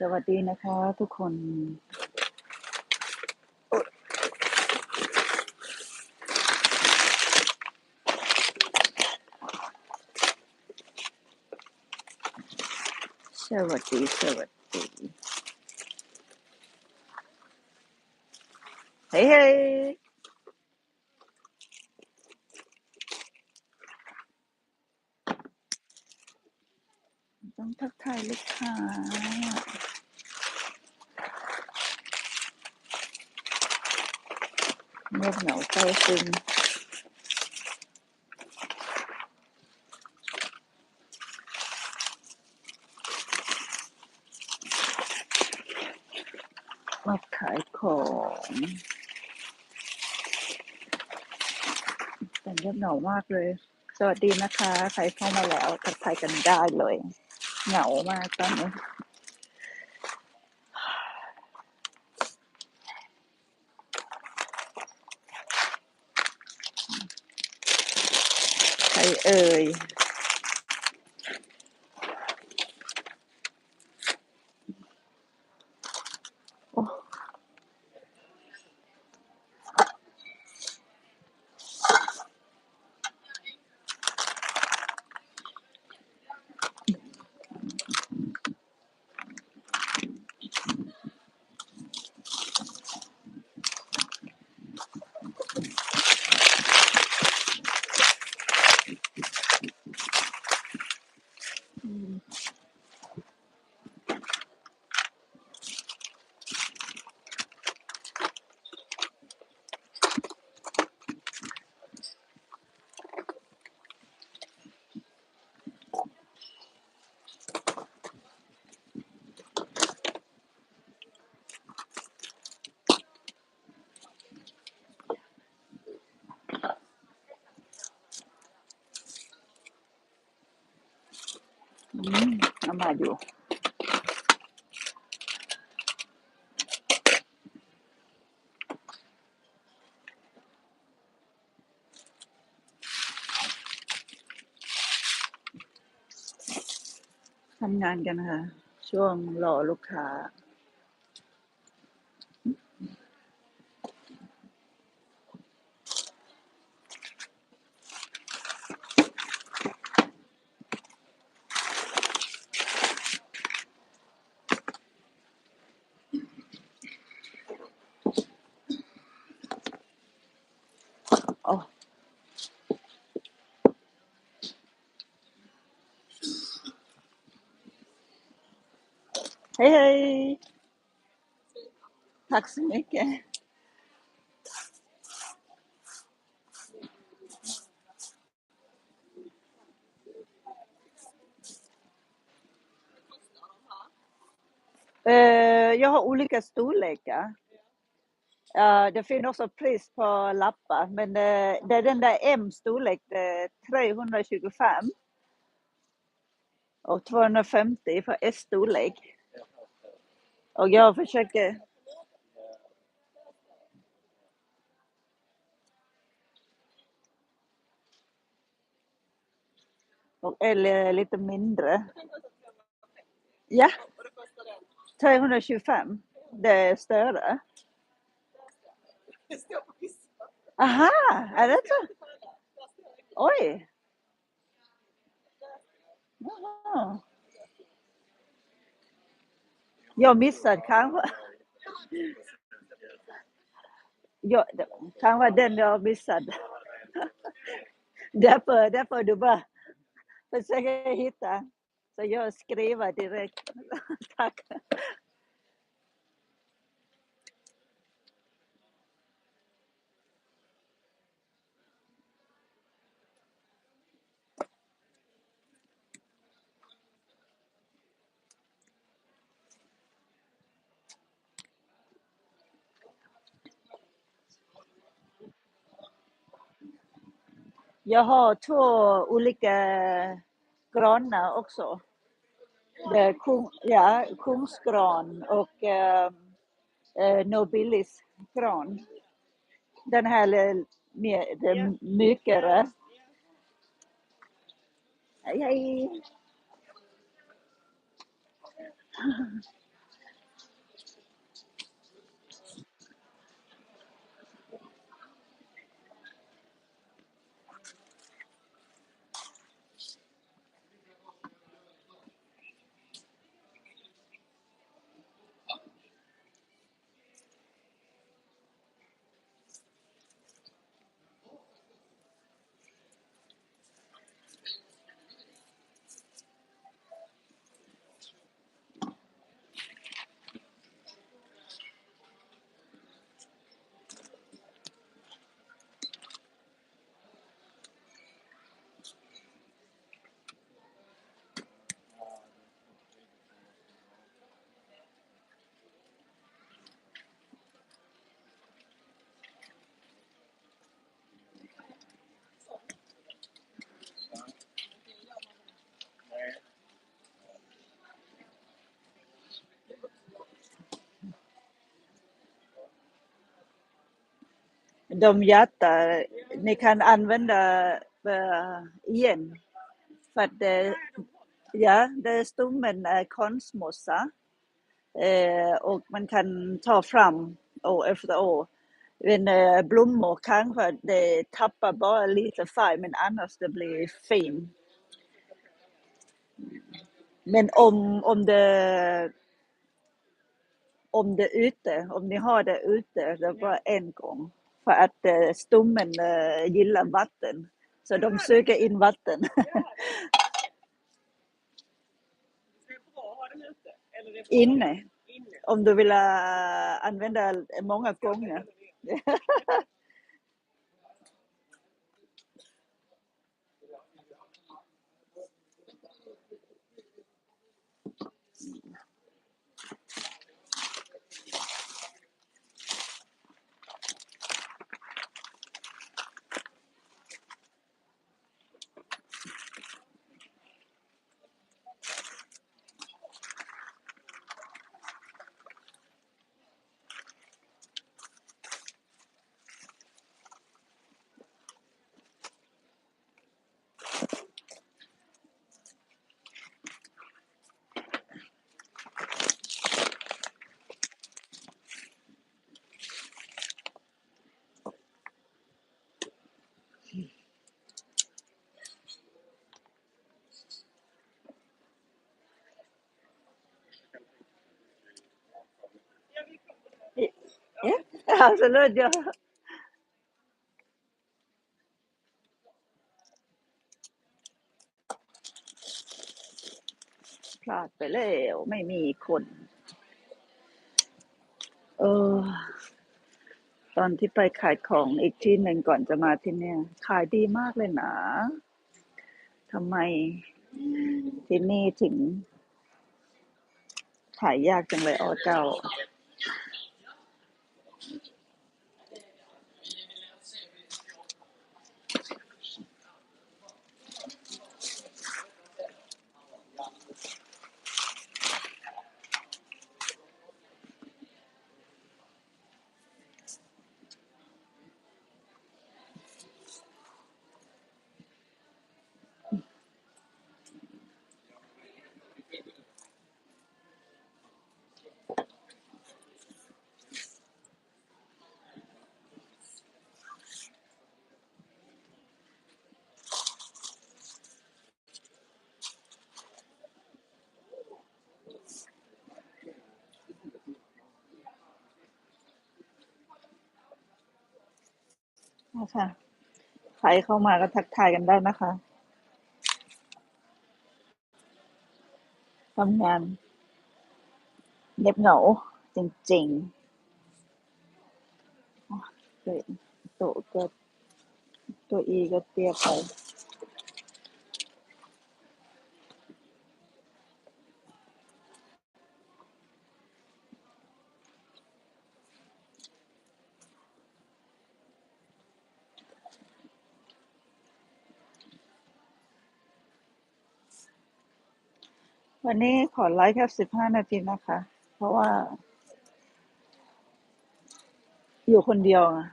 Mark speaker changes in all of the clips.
Speaker 1: สวัสดีนะคะทุกคน สวัสดี สวัสดี เฮ้ยเฮ้ย ต้องทักทายลูกค้าเงียบเหงาเศร้าซึมมาขายของแต่เงียบเหงามากเลย สวัสดีนะคะ ใครเข้ามาแล้วทักทายกันได้เลย เหงามากตอนนี้ใครเอ่ย มาอยู่ ทำงานกันค่ะ ช่วงรอลูกค้า Hej hej! Tack så mycket. Eh, jag har olika storlekar. Det finns också pris på lappar, men eh, det är den där M-storlek, 325 och 250 för S-storlek. Och jag försöker, och L är lite mindre. Ja, 325. Det är större. Aha, är det så? Oj. Jaha. Jag missade kanske. Jag, det kan vara den jag missade. Därför, därför du bara försöker hitta. Så jag skriver direkt. Tack. Jag har två olika granar också. Det kung, ja, kungsgran och eh, eh nobilisgran. Den här är den mjukare. Hej, hej. De hjärta, ni kan använda eh, igen. För att det, ja, det stommen eh, är konstmossa eh, och man kan ta fram år efter år. Men blommor kanske det tappar bara lite färg men annars det blir fint. Men om, om det om det är ute, om ni har det ute, det är bara en gång. För att eh, stommen eh, gillar vatten. Så de söker in vatten. Inne. Om du vill eh, använda många gånger. Ja, absolut. Ja. พลาดไปแล้วไม่มีคน เออ ตอนที่ไปขายของอีกที่หนึ่งก่อนจะมาที่เนี่ย ขายดีมากเลยนะทำไมที่นี่ถึงขายยากจังเลยอ๋อเจ้า ค่ะ ใครเข้ามาก็ทักทายกันได้นะคะทำงานเงียบเหงาจริงๆเกิดโตเก็ตัวอีก็เตี้ยไป วันนี้ขอไลฟ์แค่สิบห้านาทีนะคะ เพราะว่า อยู่คนเดียวอะ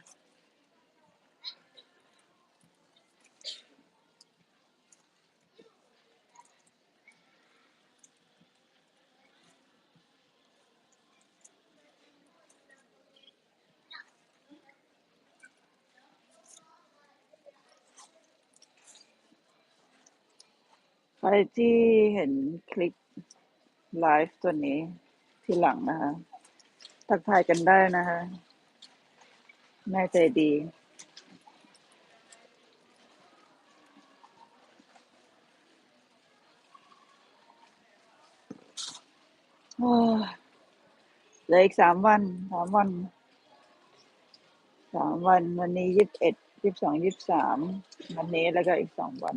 Speaker 1: ใครที่เห็นคลิป ไลฟ์ตัวนี้ทีหลังนะคะ ทักทายกันได้นะคะแม่ใจดี เหลืออีกสามวันสามวันสามวัน วันนี้ยี่สิบเอ็ดยี่สิบสองยี่สิบสามวันนี้แล้วก็อีกสองวัน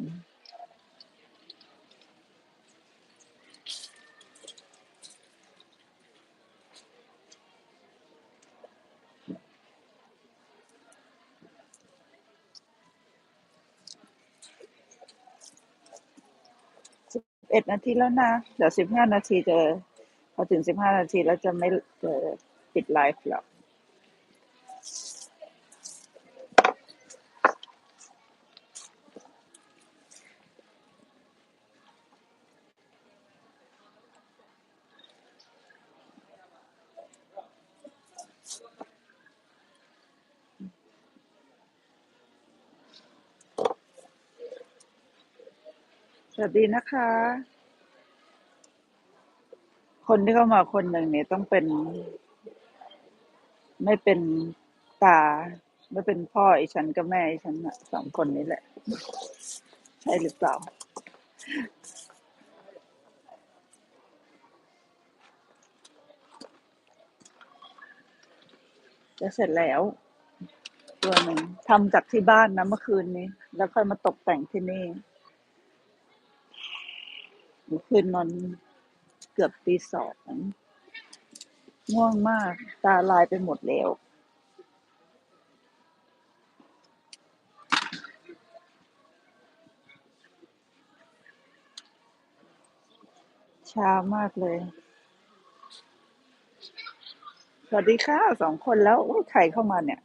Speaker 1: เอ็ดนาทีแล้วนะ เดี๋ยวสิบห้านาทีจะพอถึงสิบห้านาทีแล้วจะไม่จะปิดไลฟ์แล้ว สวัสดีนะคะ คนที่เข้ามาคนหนึ่งเนี่ยต้องเป็น ไม่เป็นตา ไม่เป็นพ่อไอ้ฉันกับแม่ไอ้ฉันน่ะสองคนนี้แหละ ใช่หรือเปล่า จะเสร็จแล้ว ตัวหนึ่งทำจากที่บ้านนะเมื่อคืนนี้ แล้วค่อยมาตกแต่งที่นี่ เมื่อคืนนอนเกือบตีสองง่วงมาก ตาลายไปหมดแล้ว ช้ามากเลย สวัสดีค่ะสองคนแล้วอุ๊ยใครเข้ามาเนี่ย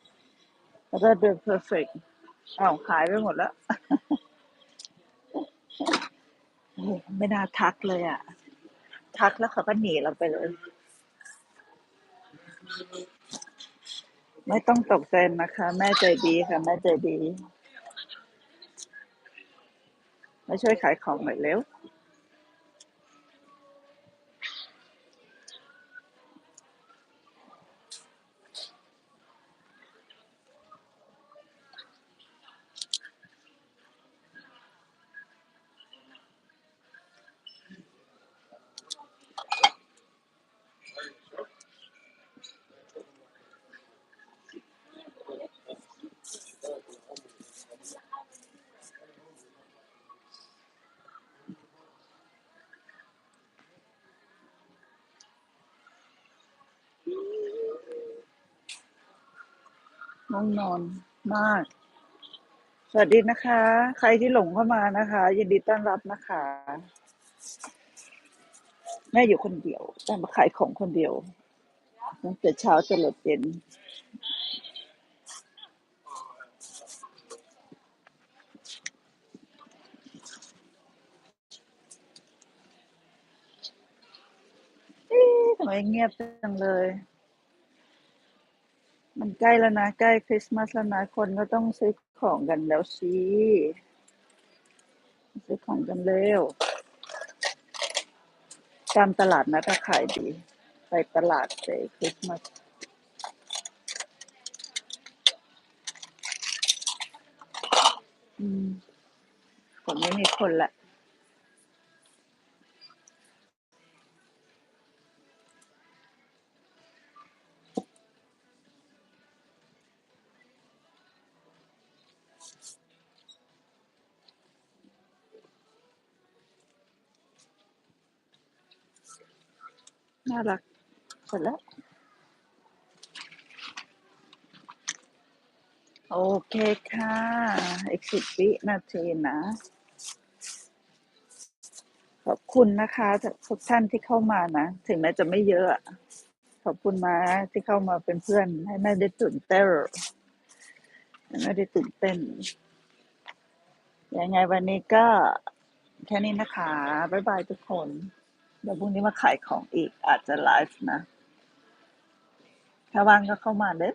Speaker 1: แล้วก็เดินเพอร์เฟกอ้าวหายไปหมดแล้ว โหไม่น่าทักเลยอะ ทักแล้วเขาก็หนีเราไปเลย ไม่ต้องตกใจนะคะ แม่ใจดีค่ะ แม่ใจดี มาช่วยขายของหน่อยเร็ว ง่วงนอนมาก สวัสดีนะคะ ใครที่หลงเข้ามานะคะ ยินดีต้อนรับนะคะ แม่อยู่คนเดียวแต่มาขายของคนเดียวตั้งแต่เช้าจนหลดเย็นทำไมเงียบจังเลย มันใกล้แล้วนะ ใกล้คริสต์มาสแล้วนะคนก็ต้องซื้อของกันแล้วสิซื้อของกันเร็ว ตามตลาดนัดก็ขายดี ไปตลาดไปคริสต์มาสอืมผมไม่มีคนละ น่ารักเสร็จแล้ว โอเคค่ะ อีกสิบวินาทีนะ ขอบคุณนะคะทุกท่านที่เข้ามานะ ถึงแม้จะไม่เยอะ ขอบคุณมาที่เข้ามาเป็นเพื่อน ให้แม่ได้ตื่นเต้นแม่ได้ตื่นเต้น ยังไงวันนี้ก็แค่นี้นะคะ บ๊ายบายทุกคน เดี๋ยวพรุ่งนี้มาขายของอีกอาจจะไลฟ์นะ ถ้าว่างก็เข้ามาเด้อ